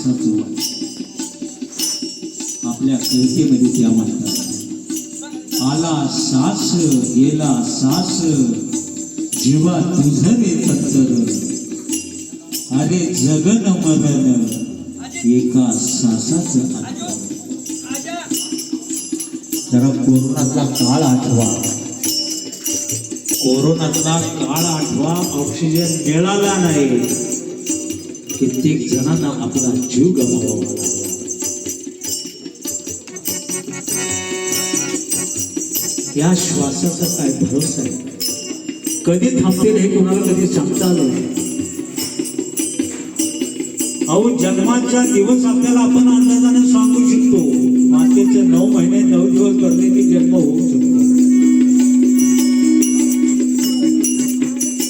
श्वासाचं आपल्या कवितेमध्ये त्या म्हणतात आला सास गेला सास जीवा तुझ रे तत्तर अरे जगन मरण एका सासाच जरा कोरोनातला काळ आठवा कोरोनातला काळ आठवा ऑक्सिजन मिळाला नाही कित्येक जणांना आपला जीव गमावावा लागला या श्वासाचा काय भरोसा आहे? कधी थांबतील हे कोणाला कधी सांगता आलं नाही. अहो जन्माच्या दिवस आपल्याला आपण अंदाजाने सांगू शकतो. मातेचे नऊ महिने नऊ दिवस भरले की जन्म होऊ शकतो.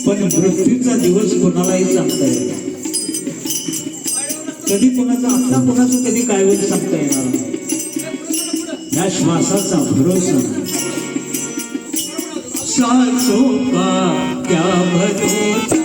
पण मृत्यूचा दिवस कोणालाही सांगता येईल कधी कोणाचा आता कोणाचं कधी काय होईल सांगता येणार या श्वासाचा भरोसा नाही. का क्या भरोसा